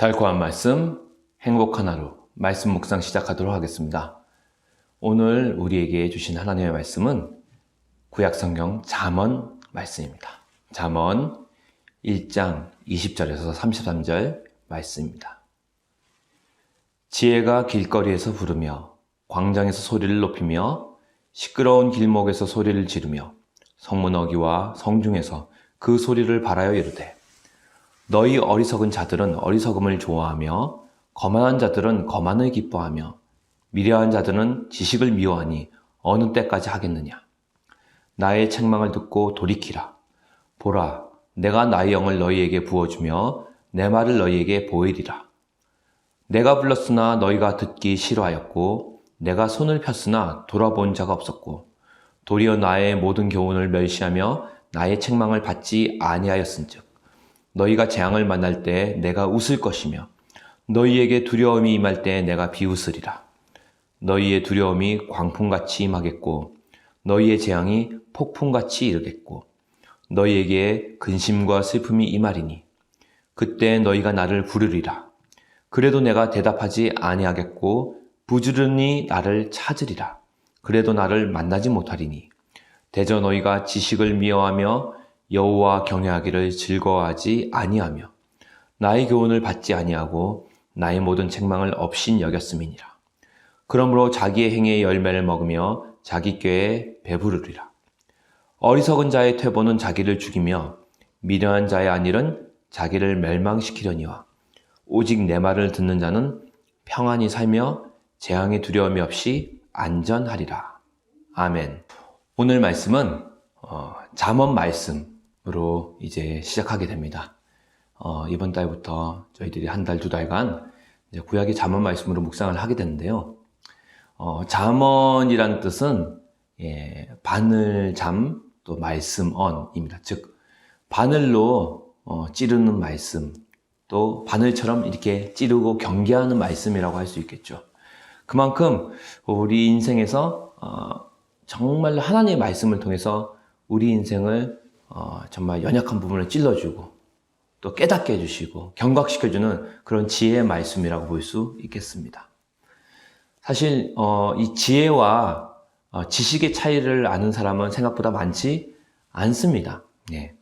달콤한 말씀, 행복한 하루, 말씀 묵상 시작하도록 하겠습니다. 오늘 우리에게 주신 하나님의 말씀은 구약성경 잠언 말씀입니다. 잠언 1장 20절에서 33절 말씀입니다. 지혜가 길거리에서 부르며 광장에서 소리를 높이며 시끄러운 길목에서 소리를 지르며 성문 어기와 성중에서 그 소리를 발하여 이르되 너희 어리석은 자들은 어리석음을 좋아하며 거만한 자들은 거만을 기뻐하며 미련한 자들은 지식을 미워하니 어느 때까지 하겠느냐? 나의 책망을 듣고 돌이키라. 보라 내가 나의 영을 너희에게 부어주며 내 말을 너희에게 보이리라. 내가 불렀으나 너희가 듣기 싫어하였고 내가 손을 폈으나 돌아본 자가 없었고 도리어 나의 모든 교훈을 멸시하며 나의 책망을 받지 아니하였은즉 너희가 재앙을 만날 때 내가 웃을 것이며 너희에게 두려움이 임할 때 내가 비웃으리라 너희의 두려움이 광풍같이 임하겠고 너희의 재앙이 폭풍같이 이르겠고 너희에게 근심과 슬픔이 임하리니 그때 너희가 나를 부르리라 그래도 내가 대답하지 아니하겠고 부지런히 나를 찾으리라. 그래도 나를 만나지 못하리니 대저 너희가 지식을 미워하며 여호와 경외하기를 즐거워하지 아니하며 나의 교훈을 받지 아니하고 나의 모든 책망을 없인 여겼음이니라. 그러므로 자기의 행위의 열매를 먹으며 자기 꾀에 배부르리라. 어리석은 자의 퇴보는 자기를 죽이며 미련한 자의 안일은 자기를 멸망시키려니와 오직 내 말을 듣는 자는 평안히 살며 재앙의 두려움이 없이 안전하리라. 아멘. 오늘 말씀은 어, 잠언 말씀 으로 이제 시작하게 됩니다. 어, 이번 달부터 저희들이 한 달, 두 달간 구약의 잠언 말씀으로 묵상을 하게 되는데요. 어, 잠언이란 뜻은 예, 바늘 잠, 또 말씀 언입니다. 즉, 바늘로 어, 찌르는 말씀, 또 바늘처럼 이렇게 찌르고 경계하는 말씀이라고 할 수 있겠죠. 그만큼 우리 인생에서 어, 정말 하나님의 말씀을 통해서 우리 인생을 어, 정말 연약한 부분을 찔러주고 또 깨닫게 해주시고 경각시켜주는 그런 지혜의 말씀이라고 볼 수 있겠습니다. 사실 어, 이 지혜와 어, 지식의 차이를 아는 사람은 생각보다 많지 않습니다. 예.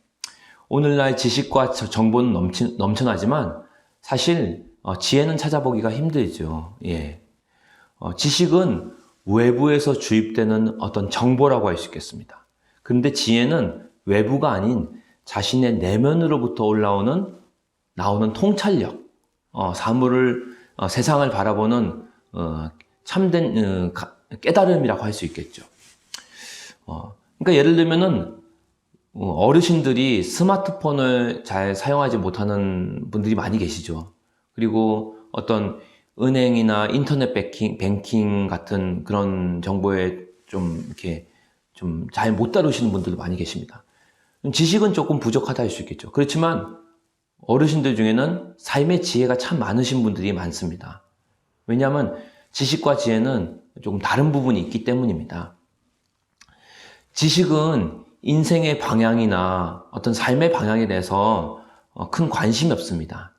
오늘날 지식과 정보는 넘치, 넘쳐나지만 사실 어, 지혜는 찾아보기가 힘들죠. 예. 어, 지식은 외부에서 주입되는 어떤 정보라고 할 수 있겠습니다. 그런데 지혜는 외부가 아닌 자신의 내면으로부터 올라오는 나오는 통찰력, 어, 사물을 어, 세상을 바라보는 어, 참된 어, 깨달음이라고 할 수 있겠죠. 어, 그러니까 예를 들면은 어, 어르신들이 스마트폰을 잘 사용하지 못하는 분들이 많이 계시죠. 그리고 어떤 은행이나 인터넷 뱅킹, 뱅킹 같은 그런 정보에 좀 이렇게 좀 잘 못 다루시는 분들도 많이 계십니다. 지식은 조금 부족하다 할 수 있겠죠. 그렇지만 어르신들 중에는 삶의 지혜가 참 많으신 분들이 많습니다. 왜냐하면 지식과 지혜는 조금 다른 부분이 있기 때문입니다. 지식은 인생의 방향이나 어떤 삶의 방향에 대해서 어, 큰 관심이 없습니다.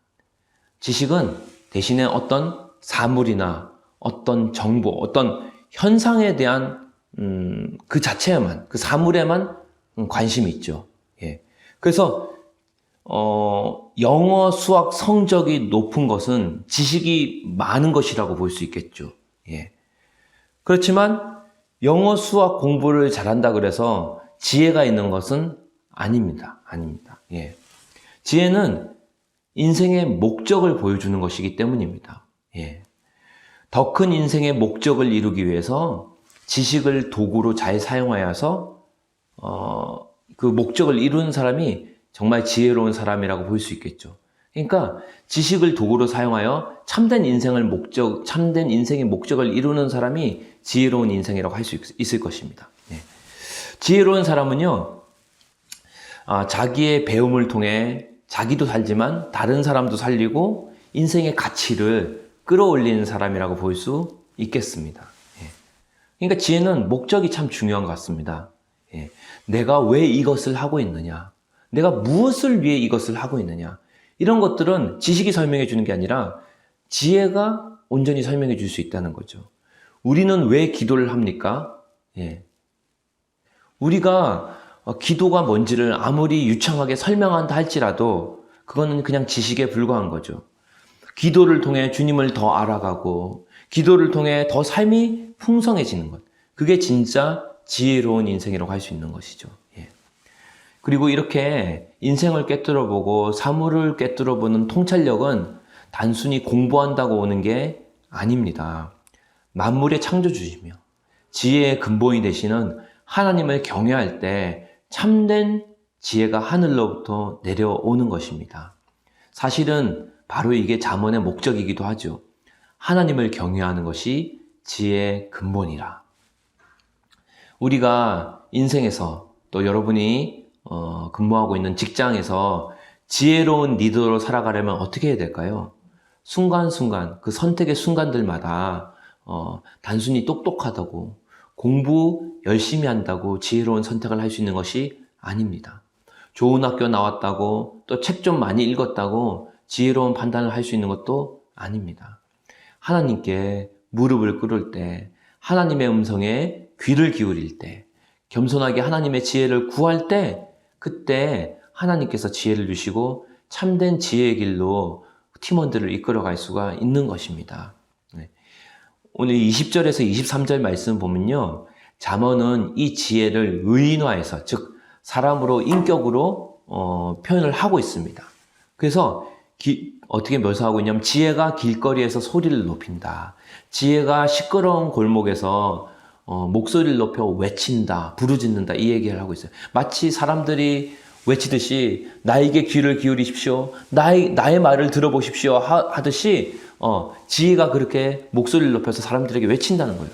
지식은 대신에 어떤 사물이나 어떤 정보, 어떤 현상에 대한 음, 그 자체에만, 그 사물에만 관심이 있죠. 예. 그래서 어, 영어, 수학 성적이 높은 것은 지식이 많은 것이라고 볼 수 있겠죠. 예. 그렇지만 영어, 수학 공부를 잘한다 그래서 지혜가 있는 것은 아닙니다. 아닙니다. 예. 지혜는 인생의 목적을 보여주는 것이기 때문입니다. 예. 더 큰 인생의 목적을 이루기 위해서 지식을 도구로 잘 사용하여서 어, 그 목적을 이루는 사람이 정말 지혜로운 사람이라고 볼 수 있겠죠. 그러니까 지식을 도구로 사용하여 참된 인생을 목적, 참된 인생의 목적을 이루는 사람이 지혜로운 인생이라고 할 수 있을 것입니다. 예. 지혜로운 사람은요, 아, 자기의 배움을 통해 자기도 살지만 다른 사람도 살리고 인생의 가치를 끌어올리는 사람이라고 볼 수 있겠습니다. 예. 그러니까 지혜는 목적이 참 중요한 것 같습니다. 예. 내가 왜 이것을 하고 있느냐? 내가 무엇을 위해 이것을 하고 있느냐? 이런 것들은 지식이 설명해 주는 게 아니라 지혜가 온전히 설명해 줄 수 있다는 거죠. 우리는 왜 기도를 합니까? 예. 우리가 어, 기도가 뭔지를 아무리 유창하게 설명한다 할지라도 그거는 그냥 지식에 불과한 거죠. 기도를 통해 주님을 더 알아가고 기도를 통해 더 삶이 풍성해지는 것. 그게 진짜 지혜로운 인생이라고 할 수 있는 것이죠. 예. 그리고 이렇게 인생을 꿰뚫어 보고 사물을 꿰뚫어 보는 통찰력은 단순히 공부한다고 오는 게 아닙니다. 만물의 창조주이며 지혜의 근본이 되시는 하나님을 경외할 때 참된 지혜가 하늘로부터 내려오는 것입니다. 사실은 바로 이게 잠언의 목적이기도 하죠. 하나님을 경외하는 것이 지혜의 근본이라. 우리가 인생에서 또 여러분이 어, 근무하고 있는 직장에서 지혜로운 리더로 살아가려면 어떻게 해야 될까요? 순간순간 그 선택의 순간들마다 어, 단순히 똑똑하다고 공부 열심히 한다고 지혜로운 선택을 할 수 있는 것이 아닙니다. 좋은 학교 나왔다고 또 책 좀 많이 읽었다고 지혜로운 판단을 할 수 있는 것도 아닙니다. 하나님께 무릎을 꿇을 때, 하나님의 음성에 귀를 기울일 때, 겸손하게 하나님의 지혜를 구할 때, 그때 하나님께서 지혜를 주시고 참된 지혜의 길로 팀원들을 이끌어갈 수가 있는 것입니다. 네. 오늘 20절에서 23절 말씀 보면요. 잠언은 이 지혜를 의인화해서, 즉, 사람으로 인격으로 어, 표현을 하고 있습니다. 그래서 기, 어떻게 묘사하고 있냐면 지혜가 길거리에서 소리를 높인다. 지혜가 시끄러운 골목에서 어, 목소리를 높여 외친다, 부르짖는다 이 얘기를 하고 있어요. 마치 사람들이 외치듯이 나에게 귀를 기울이십시오. 나의 나의 말을 들어보십시오 하, 듯이 어, 지혜가 그렇게 목소리를 높여서 사람들에게 외친다는 거예요.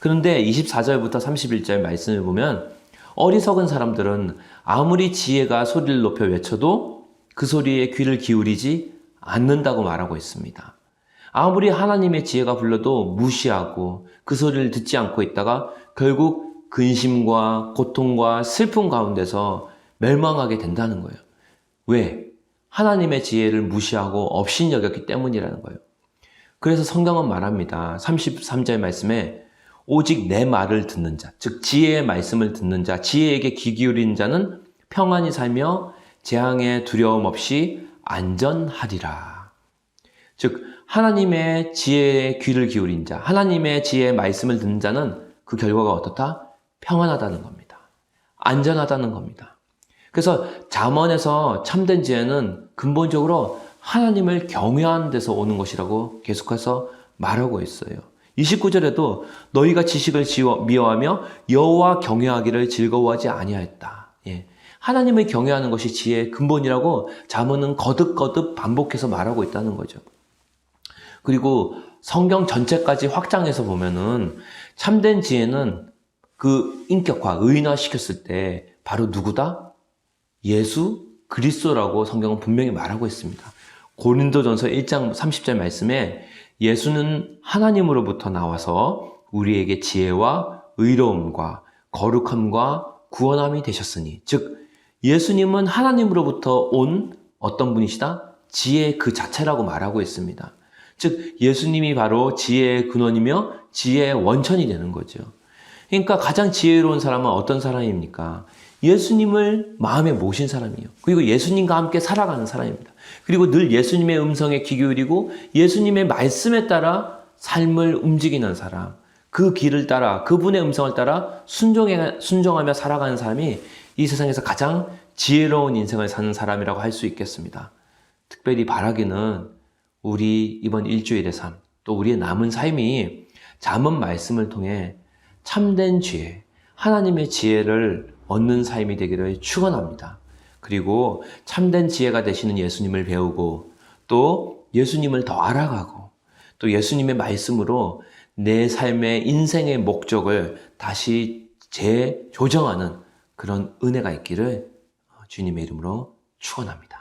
그런데 24절부터 31절 말씀을 보면 어리석은 사람들은 아무리 지혜가 소리를 높여 외쳐도 그 소리에 귀를 기울이지 않는다고 말하고 있습니다. 아무리 하나님의 지혜가 불러도 무시하고 그 소리를 듣지 않고 있다가 결국 근심과 고통과 슬픔 가운데서 멸망하게 된다는 거예요. 왜? 하나님의 지혜를 무시하고 업신여겼기 때문이라는 거예요. 그래서 성경은 말합니다. 33절 말씀에 오직 내 말을 듣는 자, 즉 지혜의 말씀을 듣는 자, 지혜에게 귀 기울인 자는 평안히 살며 재앙의 두려움 없이 안전하리라. 즉 하나님의 지혜에 귀를 기울인 자, 하나님의 지혜의 말씀을 듣는 자는 그 결과가 어떻다? 평안하다는 겁니다. 안전하다는 겁니다. 그래서 잠언에서 참된 지혜는 근본적으로 하나님을 경외하는 데서 오는 것이라고 계속해서 말하고 있어요. 29절에도 너희가 지식을 미워하며 여호와 경외하기를 즐거워하지 아니하였다. 예. 하나님을 경외하는 것이 지혜의 근본이라고 잠언은 거듭거듭 반복해서 말하고 있다는 거죠. 그리고 성경 전체까지 확장해서 보면은 참된 지혜는 그 인격화, 의인화 시켰을 때 바로 누구다? 예수 그리스도라고 성경은 분명히 말하고 있습니다. 고린도전서 1장 30절 말씀에 예수는 하나님으로부터 나와서 우리에게 지혜와 의로움과 거룩함과 구원함이 되셨으니 즉 예수님은 하나님으로부터 온 어떤 분이시다? 지혜 그 자체라고 말하고 있습니다. 즉 예수님이 바로 지혜의 근원이며 지혜의 원천이 되는 거죠. 그러니까 가장 지혜로운 사람은 어떤 사람입니까? 예수님을 마음에 모신 사람이에요. 그리고 예수님과 함께 살아가는 사람입니다. 그리고 늘 예수님의 음성에 귀 기울이고 예수님의 말씀에 따라 삶을 움직이는 사람. 그 길을 따라 그분의 음성을 따라 순종해, 순종하며 살아가는 사람이 이 세상에서 가장 지혜로운 인생을 사는 사람이라고 할 수 있겠습니다. 특별히 바라기는 우리 이번 일주일의 삶, 또 우리의 남은 삶이 잠언 말씀을 통해 참된 지혜, 하나님의 지혜를 얻는 삶이 되기를 축원합니다. 그리고 참된 지혜가 되시는 예수님을 배우고 또 예수님을 더 알아가고 또 예수님의 말씀으로 내 삶의 인생의 목적을 다시 재조정하는 그런 은혜가 있기를 주님의 이름으로 축원합니다.